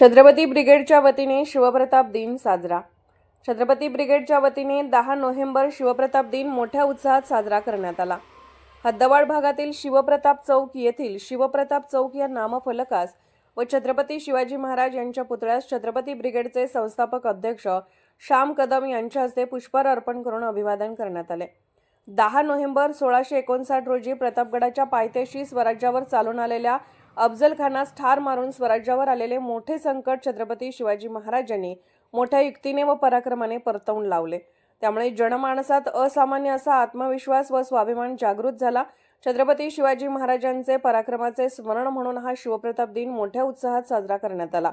छत्रपती ब्रिगेडच्या वतीने शिवप्रताप दिन साजरा. छत्रपती ब्रिगेडच्या वतीने दहा नोव्हेंबर शिवप्रताप दिन मोठ्या उत्साहात साजरा करण्यात आला. हद्दवाड भागातील शिवप्रताप चौक येथील शिवप्रताप चौक या नामफलकास व छत्रपती शिवाजी महाराज यांच्या पुतळ्यास छत्रपती ब्रिगेडचे संस्थापक अध्यक्ष श्याम कदम यांच्या हस्ते पुष्पहार अर्पण करून अभिवादन करण्यात आले. दहा नोव्हेंबर सोळाशे एकोणसाठ रोजी प्रतापगडाच्या पायथ्याशी स्वराज्यावर चालून आलेल्या अफजलखानास ठार मारून स्वराज्यावर आलेले मोठे संकट छत्रपती शिवाजी महाराजांनी मोठ्या युक्तीने व पराक्रमाने परतवून लावले. त्यामुळे जनमानसात असामान्य असा आत्मविश्वास व स्वाभिमान जागृत झाला. छत्रपती शिवाजी महाराजांचे पराक्रमाचे स्मरण म्हणून हा शिवप्रताप दिन मोठ्या उत्साहात साजरा करण्यात आला.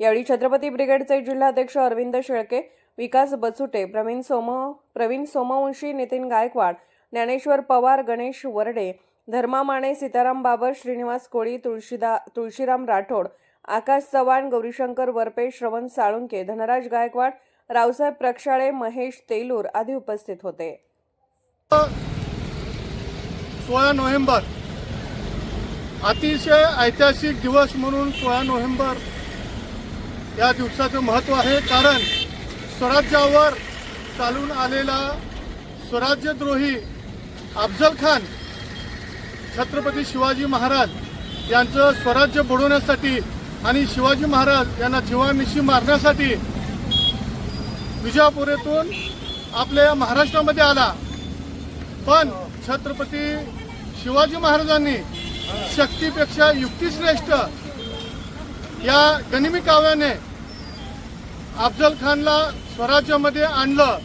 यावेळी छत्रपती ब्रिगेडचे जिल्हाध्यक्ष अरविंद शेळके विकास बचुटे प्रवीण सोम प्रवीण सोमवंशी नितीन गायकवाड ज्ञानेश्वर पवार गणेश वर्डे धर्मा माने सीताराम बाबर श्रीनिवास कोळी तुळशीदा तुळशीराम राठोड आकाश चव्हाण गौरीशंकर वरपे श्रवण साळुंके धनराज गायकवाड रावसाहेब प्रक्षाळे महेश तेलूर आदी उपस्थित होते. सोळा नोव्हेंबर. अतिशय ऐतिहासिक दिवस म्हणून सोळा नोव्हेंबर या दिवसाचं महत्त्व आहे कारण स्वराज्यावर चालून आलेला स्वराज्यद्रोही अफजल खान छत्रपती शिवाजी महाराज यांचं स्वराज्य बुडवण्यासाठी आणि शिवाजी महाराज यांना जीवानिशी मारण्यासाठी विजापुरेतून आपल्या महाराष्ट्रामध्ये आला. पण छत्रपती शिवाजी महाराजांनी शक्तीपेक्षा युक्तिश्रेष्ठ या गनिमी काव्याने अफजल खानला स्वराज्यामध्ये आणलं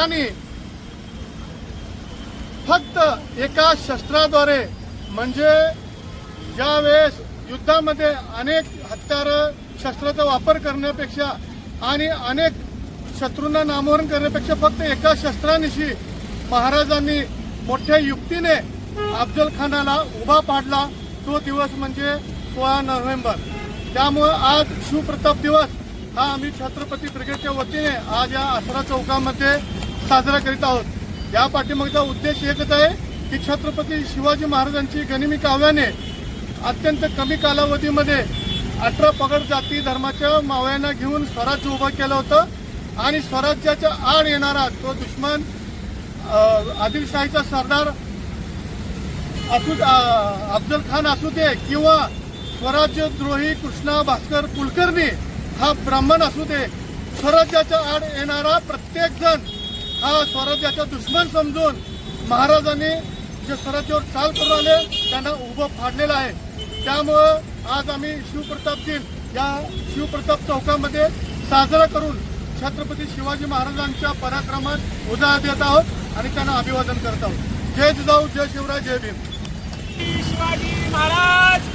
आणि फक्त एका शस्त्राद्वारे म्हणजे ज्या वेळेस युद्धामध्ये अनेक हत्यार शस्त्राचा वापर करण्यापेक्षा आणि अनेक शत्रूंना नामोहरण करण्यापेक्षा फक्त एका शस्त्रानिशी महाराजांनी मोठ्या युक्तीने अफजल खानाला उभा पाडला तो दिवस म्हणजे सोळा नोव्हेंबर. त्यामुळं आज शिवप्रताप दिवस हा आम्ही छत्रपती ब्रिगेडच्या वतीने आज या आसरा चौकामध्ये साजरा करीत आहोत. या पाठीमागचा उद्देश एकच आहे की छत्रपती शिवाजी महाराजांची गनिमी काव्याने अत्यंत कमी कालावधीमध्ये अठरा पगड जाती धर्माच्या मावळ्यांना घेऊन स्वराज्य उभं केलं होतं. आणि स्वराज्याच्या आड येणारा तो दुश्मन आदिलशाहीचा सरदार असू अफजल खान असू दे किंवा स्वराज्यद्रोही कृष्णा भास्कर कुलकर्णी हा ब्राह्मण असू दे स्वराज्याच्या आड येणारा प्रत्येक जण हा स्वराज्याचा दुश्मन समजून महाराजांनी जे स्वराज्यावर चाल करून आले त्यांना उभं फाडलेलं आहे. त्यामुळं आज आम्ही शिवप्रताप दिन या शिवप्रताप चौकामध्ये साजरा करून छत्रपती शिवाजी महाराजांच्या पराक्रमात उजाळा देत आहोत आणि त्यांना अभिवादन करत आहोत. जय जिजाऊ जय शिवराय जय भीम. शिवाजी महाराज